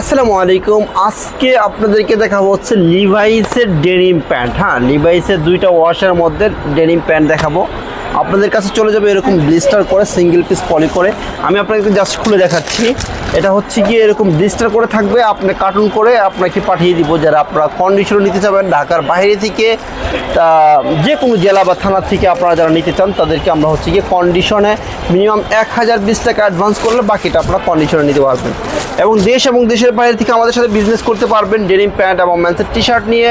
আসসালামু আলাইকুম। আজকে আপনাদেরকে দেখাবো হচ্ছে লিভাইসের ডেনিম প্যান্ট হ্যাঁ লিভাইসের দুইটা ওয়াশের মধ্যে ডেনিম প্যান্ট দেখাবো। আপনাদের কাছে চলে যাবে এরকম ব্লিস্টার করে সিঙ্গেল পিস পলি করে। আমি আপনাকে জাস্ট খুলে দেখাচ্ছি। এটা হচ্ছে কি এরকম ব্লিস্টার করে থাকবে, আপনি কার্টুন করে আপনাকে পাঠিয়ে দিব। যারা আপনারা কন্ডিশন নিতে চাবেন, ঢাকার বাইরে থেকে, তা যে কোনো জেলা বা থানা থেকে আপনারা যারা নিতে চান, তাদেরকে আমরা হচ্ছে গিয়ে কন্ডিশনে মিনিমাম এক হাজার বিশ টাকা অ্যাডভান্স করলে বাকিটা আপনারা কন্ডিশনে নিতে পারবেন। এবং দেশ এবং দেশের বাইরে থেকে আমাদের সাথে বিজনেস করতে পারবেন ডেনিম প্যান্ট এবং ম্যান্সের টি শার্ট নিয়ে।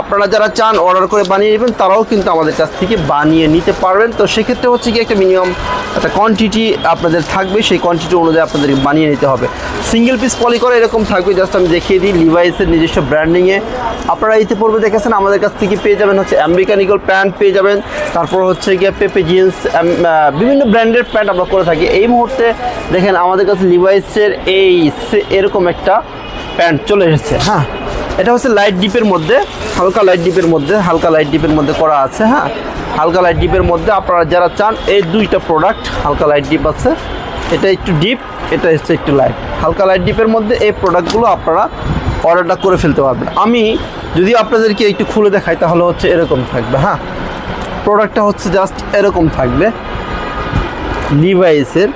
আপনারা যারা চান অর্ডার করে বানিয়ে নেবেন, তারাও কিন্তু আমাদের কাছ থেকে বানিয়ে নিতে পারবেন। তো সেক্ষেত্রে হচ্ছে কি একটা মিনিমাম একটা কোয়ান্টিটি আপনাদের থাকবে, সেই কোয়ান্টিটি অনুযায়ী আপনাদেরকে বানিয়ে নিতে হবে। সিঙ্গেল পিস পলি করে এরকম থাকবে জাস্ট আমি দেখিয়ে দিই লিভাইসের নিজস্ব ব্র্যান্ডিংয়ে আপনারা ইতিপূর্বে দেখেছেন, আমাদের কাছ থেকে পেয়ে যাবেন হচ্ছে আমেরিকান প্যান্ট পেয়ে যাবেন। তারপর হচ্ছে গিয়ে পেপে জিন্স বিভিন্ন ব্র্যান্ডের প্যান্ট আমরা করে থাকি। এই মুহূর্তে দেখেন আমাদের কাছে লিভাইসের এই এরকম একটা প্যান্ট চলে এসেছে। হ্যাঁ এটা হচ্ছে লাইট ডিপের মধ্যে, হালকা লাইট ডিপের মধ্যে, হালকা লাইট ডিপের মধ্যে করা আছে হ্যাঁ। হালকা লাইট ডিপের মধ্যে আপনারা যারা চান, এই দুইটা প্রোডাক্ট হালকা লাইট ডিপ আছে। এটা একটু ডিপ এটা হচ্ছে একটু লাইট হালকা লাইট ডিপের মধ্যে এই প্রোডাক্টগুলো আপনারা অর্ডারটা করে ফেলতে পারবেন। আমি যদি আপনাদেরকে একটু খুলে দেখাই, তাহলে হচ্ছে এরকম থাকবে হ্যাঁ? প্রোডাক্টটা হচ্ছে জাস্ট এরকম থাকবে। লিভাইসের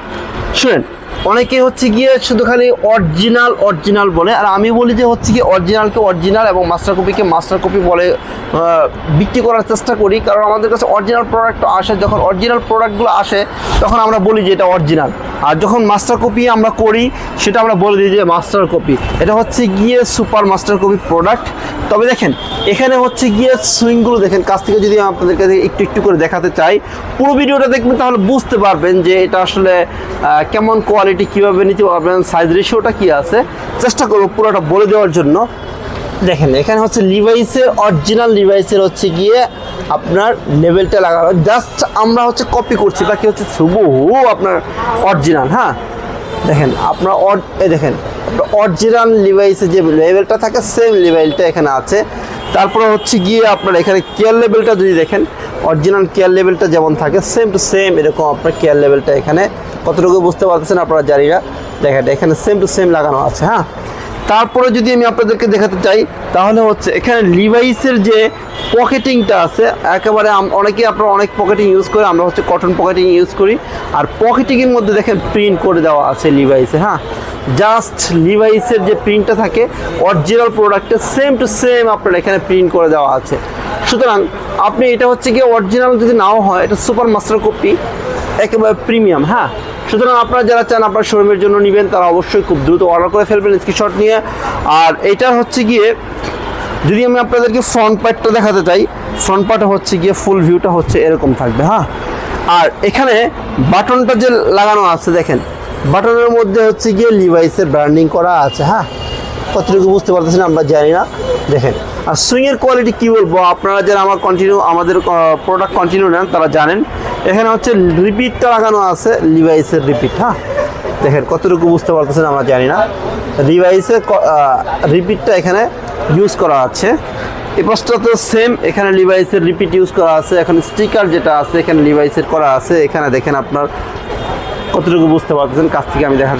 শুনেন অনেকে হচ্ছে গিয়ে শুধু খালি অরিজিনাল অরিজিনাল বলে। আর আমি বলি যে হচ্ছে কি অরিজিনালকে অরিজিনাল এবং মাস্টার কপিকে মাস্টার কপি বলে বিক্রি করার চেষ্টা করি। কারণ আমাদের কাছে অরিজিনাল প্রোডাক্ট আসে। যখন অরিজিনাল প্রোডাক্টগুলো আসে, তখন আমরা বলি যে এটা অরিজিনাল আর যখন মাস্টার কপি আমরা করি, সেটা আমরা বলে দিই যে মাস্টার কপি এটা হচ্ছে গিয়ে সুপার মাস্টার কপি প্রোডাক্ট তবে দেখেন, এখানে হচ্ছে গিয়ে সুইংগুলো দেখেন। কাছ থেকে যদি আপনাদেরকে একটু একটু করে দেখাতে চাই, পুরো ভিডিওটা দেখবেন তাহলে বুঝতে পারবেন যে এটা আসলে কেমন কোয়ালিটি কীভাবে নিতে পারবেন সাইজ রেশিওটা কী আছে। চেষ্টা করব পুরোটা বলে দেওয়ার জন্য। দেখেন, এখানে হচ্ছে লিভাইসের অরিজিনাল লিভাইসের হচ্ছে গিয়ে আপনার লেভেলটা লাগানো। জাস্ট আমরা হচ্ছে কপি করছি, বাকি হচ্ছে হুবহু আপনার অরিজিনাল হ্যাঁ? দেখেন, আপনার অর দেখেন অরিজিনাল লিভাইসে যে লেভেলটা থাকে সেম লেভেলটা এখানে আছে। তারপরে হচ্ছে গিয়ে আপনার এখানে কেয়ার লেভেলটা যদি দেখেন অরিজিনাল কেয়ার লেভেলটা যেমন থাকে সেম টু সেম এরকম আপনার কেয়ার লেভেলটা এখানে। কতটুকু বুঝতে পারতেছেন আপনারা জানি না। দেখেন, এখানে সেম টু সেম লাগানো আছে হ্যাঁ? তারপরে যদি আমি আপনাদেরকে দেখাতে চাই, তাহলে হচ্ছে এখানে লিভাইসের যে পকেটিংটা আছে, একেবারে অনেকেই আপনারা অনেক পকেটিং ইউজ করে, আমরা হচ্ছে কটন পকেটিং ইউজ করি। আর পকেটিংয়ের মধ্যে দেখেন প্রিন্ট করে দেওয়া আছে লিভাইসে হ্যাঁ? জাস্ট লিভাইসের যে প্রিন্টটা থাকে অরিজিনাল প্রোডাক্টের সেম টু সেম আপনার এখানে প্রিন্ট করে দেওয়া আছে। সুতরাং আপনি এটা হচ্ছে গিয়ে অরিজিনাল যদি নাও হয়, এটা সুপার মাস্টার কপি একেবারে প্রিমিয়াম হ্যাঁ? সুতরাং আপনারা যারা চান আপনার শোরুমের জন্য নেবেন, তারা অবশ্যই খুব দ্রুত অর্ডার করে ফেলবেন স্ক্রিনশট নিয়ে। আর এটা হচ্ছে গিয়ে, যদি আমি আপনাদেরকে ফ্রন্ট পার্টটা দেখাতে চাই ফ্রন্ট পার্টে হচ্ছে গিয়ে ফুল ভিউটা হচ্ছে এরকম থাকবে হ্যাঁ? আর এখানে বাটনটা যে লাগানো আছে দেখেন, বাটনের মধ্যে হচ্ছে গিয়ে লিভাইসের ব্র্যান্ডিং করা আছে হ্যাঁ? কতটুকু বুঝতে পারতেছেন আমরা জানি না। দেখেন, আর সুইংয়ের কোয়ালিটি কী বলব? আপনারা যারা আমার কন্টিনিউ আমাদের প্রোডাক্ট কন্টিনিউ নেন, তারা জানেন এখানে হচ্ছে রিপিটটা লাগানো আছে লিভাইসের রিপিট হ্যাঁ? দেখেন, কতটুকু বুঝতে পারতেছেন আমরা জানি না। রিভাইসের রিপিটটা এখানে ইউজ করা আছে। এই পাশটা তো সেম এখানে লিভাইসের রিপিট ইউজ করা আছে। এখানে স্টিকার যেটা আছে, এখানে লিভাইসের করা আছে। এখানে দেখেন আপনার কতটুকু বুঝতে পারতেছেন, কাছ থেকে আমি দেখার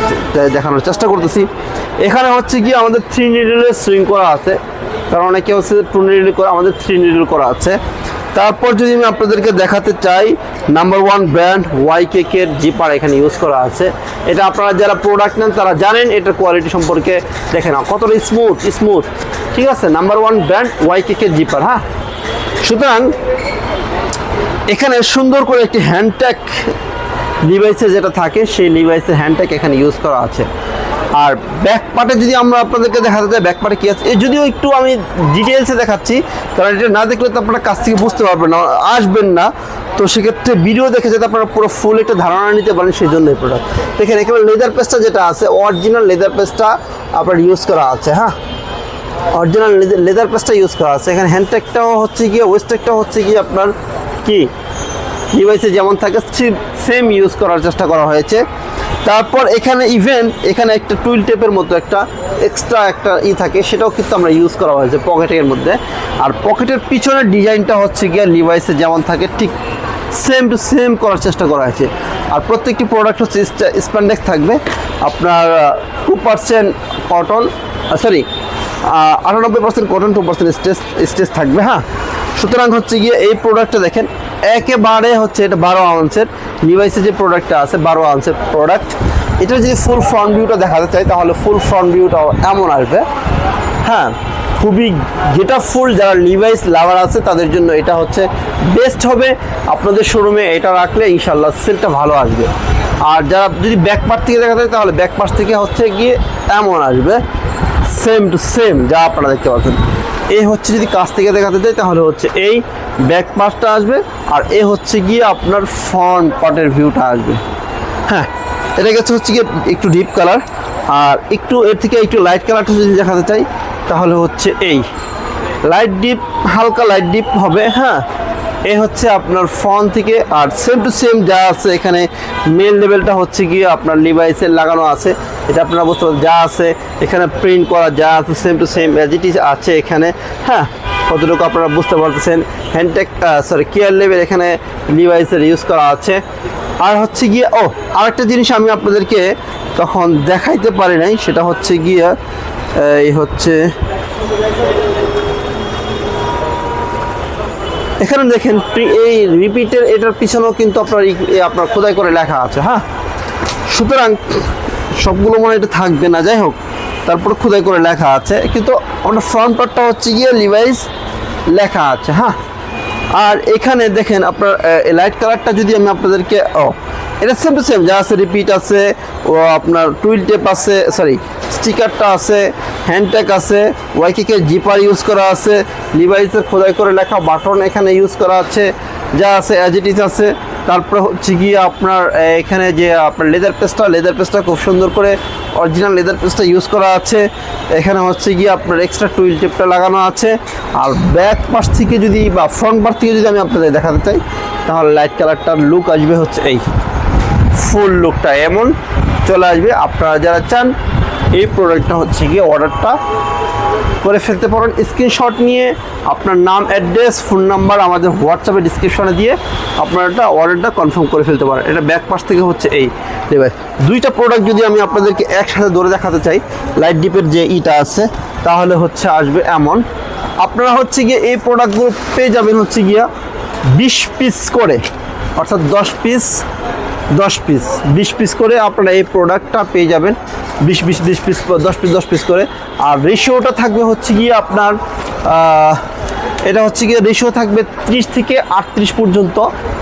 দেখানোর চেষ্টা করতেছি। এখানে হচ্ছে কি আমাদের থ্রি নিডলের সুইং করা আছে। কারণ অনেকে হচ্ছে টু নিডল করে, আমাদের থ্রি নিডল করা আছে। তারপর যদি আমি আপনাদেরকে দেখাতে চাই নাম্বার ওয়ান ব্র্যান্ড ওয়াই কেকের জিপার এখানে ইউজ করা আছে। এটা আপনারা যারা প্রোডাক্ট নেন, তারা জানেন এটার কোয়ালিটি সম্পর্কে। দেখেন, কতটা স্মুথ স্মুথ ঠিক আছে? নাম্বার ওয়ান ব্র্যান্ড ওয়াই কেকের জিপার হ্যাঁ? সুতরাং, এখানে সুন্দর করে একটি হ্যান্ডট্যাগ লিভাইসে যেটা থাকে, সেই লিভাইসের হ্যান্ডট্যাগ এখানে ইউজ করা আছে। আর ব্যাক পার্টে যদি আমরা আপনাদেরকে দেখাতে চাই ব্যাক পার্টে কী আছে, এ যদিও একটু আমি ডিটেলসে দেখাচ্ছি, কারণ এটা না দেখলে তো আপনারা কাছ থেকে বুঝতে পারবেন না, আসবেন না। তো সেক্ষেত্রে ভিডিও দেখে যাতে আপনারা পুরো ফুল একটা ধারণা নিতে পারেন সেই জন্য এই প্রোডাক্ট দেখেন, একেবারে লেদার পেস্টটা যেটা আছে অরিজিনাল লেদার পেস্টটা আপনার ইউজ করা আছে হ্যাঁ? অরিজিনাল লেদার পেস্টটা ইউজ করা আছে। এখানে হ্যান্ডট্যাগটাও হচ্ছে গিয়ে ওয়েস্টট্যাগটাও হচ্ছে গিয়ে আপনার কি? ডিভাইসে যেমন থাকে সেম ইউজ করার চেষ্টা করা হয়েছে। তারপর এখানে ইভেন এখানে একটা টুইল টেপের মতো একটা এক্সট্রা একটা ই থাকে, সেটাও কিন্তু আমরা ইউজ করা হয়েছে পকেটের মধ্যে। আর পকেটের পিছনের ডিজাইনটা হচ্ছে গিয়ে লিভাইসে যেমন থাকে, ঠিক সেম টু সেম করার চেষ্টা করা হয়েছে। আর প্রত্যেকটি প্রোডাক্ট হচ্ছে স্প্যান্ডেক্স থাকবে। আপনার টু পার্সেন্ট কটন সরি আটানব্বই percent cotton two percent stage stage থাকবে হ্যাঁ? সুতরাং হচ্ছে গিয়ে এই প্রোডাক্টটা দেখেন, একেবারে হচ্ছে এটা বারো আউন্সের ডিভাইসে যে প্রোডাক্টটা আছে বারো আউন্সের প্রোডাক্ট এটা যদি ফুল ফ্রন্ট ভিউটা দেখাতে চাই, তাহলে ফুল ফ্রন্ট ভিউটাও এমন আসবে। হ্যাঁ খুবই যেটা ফুল যারা লিভাইস লাভার আছে, তাদের জন্য এটা হচ্ছে বেস্ট হবে। আপনাদের শোরুমে এটা রাখলে ইনশাল্লাহ সেলটা ভালো আসবে। আর যারা যদি ব্যাক পার্ট থেকে দেখা চাই, তাহলে ব্যাক পার্ট থেকে হচ্ছে গিয়ে এমন আসবে। সেম টু সেম যা আপনারা দেখতে পাচ্ছেন। এই হচ্ছে যদি কাছ থেকে দেখাতে চাই, তাহলে হচ্ছে এই ব্যাক পার্টটা আসবে, আর এ হচ্ছে গিয়ে আপনার ফ্রন্ট পার্টের ভিউটা আসবে। হ্যাঁ এটা গেছে হচ্ছে গিয়ে একটু ডিপ কালার আর একটু এর থেকে একটু লাইট কালারটা যদি দেখাতে চাই, তাহলে হচ্ছে এই। লাইট ডিপ হালকা লাইট ডিপ হবে হ্যাঁ। এ হচ্ছে আপনার ফোন থেকে, আর সেম টু সেম যা আছে এখানে মেল লেভেলটা হচ্ছে গিয়ে আপনার লিভাইসের লাগানো আছে। এটা আপনারা বুঝতে পারছেন যা আছে এখানে প্রিন্ট করা যা আছে same to same as it is আছে এখানে। হ্যাঁ কতটুকু আপনারা বুঝতে পারতেছেন? হ্যান্ডটেক সরি কেয়ার লেভেল এখানে লিভাইসের ইউজ করা আছে। আর হচ্ছে গিয়ে, ও, আরেকটা জিনিস আমি আপনাদেরকে তখন দেখাইতে পারি নাই, সেটা হচ্ছে গিয়ে এই হচ্ছে এখানে দেখেন এই রিপিটের এটার পিছনেও কিন্তু আপনার আপনার খোদাই করে লেখা আছে হ্যাঁ? সুতরাং সবগুলো মনে এটা থাকবে না, যাই হোক। তারপর খোদাই করে লেখা আছে, কিন্তু আপনার ফ্রন্ট পার্টটা হচ্ছে গিয়ে লিভাইস লেখা আছে হ্যাঁ? আর এখানে দেখেন আপনার লাইট কালারটা যদি আমি আপনাদেরকে এটা সেম টু সেম যা আছে রিপিট আছে, ও আপনার টুইল টেপ আছে সরি স্টিকারটা আছে হ্যান্ডট্যাগ আছে ওয়াইকে জিপার ইউজ করা আছে লিভাইসের খোদাই করে লেখা বাটন এখানে ইউজ করা আছে, যা আছে অ্যাজ ইট ইজ আছে, তারপরে হচ্ছে গিয়ে আপনার এখানে যে আপনার লেদার পেস্টটা লেদার পেস্টটা খুব সুন্দর করে অরিজিনাল লেদার পেস্টটা ইউজ করা আছে, এখানে হচ্ছে গিয়ে আপনার এক্সট্রা টুইল টেপটা লাগানো আছে, আর ব্যাক পাশ থেকে যদি বা ফ্রন্ট পাশ থেকে যদি আমি আপনাদের দেখাতে চাই, তাহলে লাইট কালারটার লুক আসবে হচ্ছে এই। ফুল লুকটা এমন চলে আসবে। আপনারা যারা চান, এই প্রোডাক্টটা হচ্ছে গিয়ে অর্ডারটা করে ফেলতে পারেন। স্ক্রিনশট নিয়ে আপনার নাম অ্যাড্রেস ফোন নাম্বার আমাদের হোয়াটসঅ্যাপে ডিসক্রিপশনে দিয়ে আপনারা এটা অর্ডারটা কনফার্ম করে ফেলতে পারেন। এটা ব্যাক পাশ থেকে হচ্ছে এই। দেবে দুইটা প্রোডাক্ট যদি আমি আপনাদেরকে একসাথে ধরে দেখাতে চাই লাইট ডিপের যে ইটা আছে, তাহলে হচ্ছে আসবে এমন। আপনারা হচ্ছে গিয়ে এই প্রোডাক্টগুলো পেয়ে যাবেন হচ্ছে গিয়া বিশ পিস করে, অর্থাৎ দশ পিস দশ পিস বিশ পিস করে আপনারা এই প্রোডাক্টটা পেয়ে যাবেন। বিশ বিশ বিশ পিস দশ পিস দশ পিস করে। আর রেশিওটা থাকবে হচ্ছে গিয়ে আপনার এটা হচ্ছে গিয়ে রেশিও থাকবে ত্রিশ থেকে আটত্রিশ পর্যন্ত।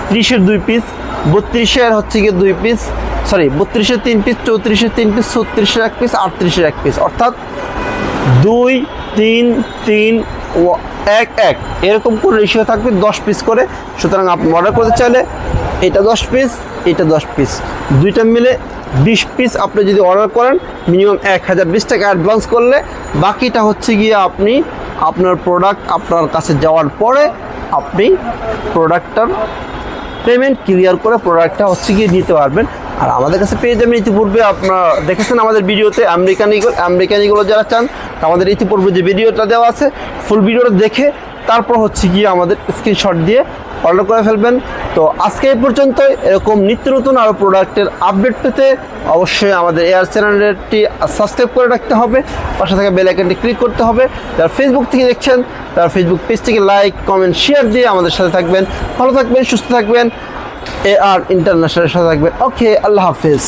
ত্রিশের দুই পিস বত্রিশের হচ্ছে গিয়ে দুই পিস সরি বত্রিশের তিন পিস চৌত্রিশের তিন পিস ছত্রিশের এক পিস আটত্রিশের এক পিস অর্থাৎ দুই, তিন তিন এক এক। এরকম করে রেশিও থাকবে দশ পিস করে। সুতরাং আপনি অর্ডার করতে চাইলে এটা দশ পিস এটা দশ পিস দুইটা মিলে বিশ পিস আপনি যদি অর্ডার করেন মিনিমাম এক হাজার বিশ টাকা অ্যাডভান্স করলে। বাকিটা হচ্ছে গিয়ে আপনি আপনার প্রোডাক্ট আপনার কাছে যাওয়ার পরে আপনি প্রোডাক্টটার পেমেন্ট ক্লিয়ার করে প্রোডাক্টটা হচ্ছে গিয়ে নিতে পারবেন। আর আমাদের কাছে পেয়ে যাবেন ইতিপূর্বে আপনারা দেখেছেন আমাদের ভিডিওতে আমেরিকান ইগল আমেরিকান ইগল যারা চান, আমাদের ইতিপূর্বে যে ভিডিওটা দেওয়া আছে ফুল ভিডিওটা দেখে তারপর হচ্ছে গিয়ে আমাদের স্ক্রিনশট দিয়ে অর্ডার করে ফেলবেন। তো আজকে এই পর্যন্ত এরকম নিত্য নতুন আরও প্রোডাক্টের আপডেট পেতে অবশ্যই আমাদের এয়ার চ্যানেলটি সাবস্ক্রাইব করে রাখতে হবে। পাশে থাকা বেল আইকনটি ক্লিক করতে হবে। যারা ফেসবুক থেকে দেখছেন, তারা ফেসবুক পেজ থেকে লাইক কমেন্ট শেয়ার দিয়ে আমাদের সাথে থাকবেন। ভালো থাকবেন, সুস্থ থাকবেন। এ আর ইন্টারন্যাশনালের সাথে থাকবেন। ওকে আল্লাহ হাফিজ।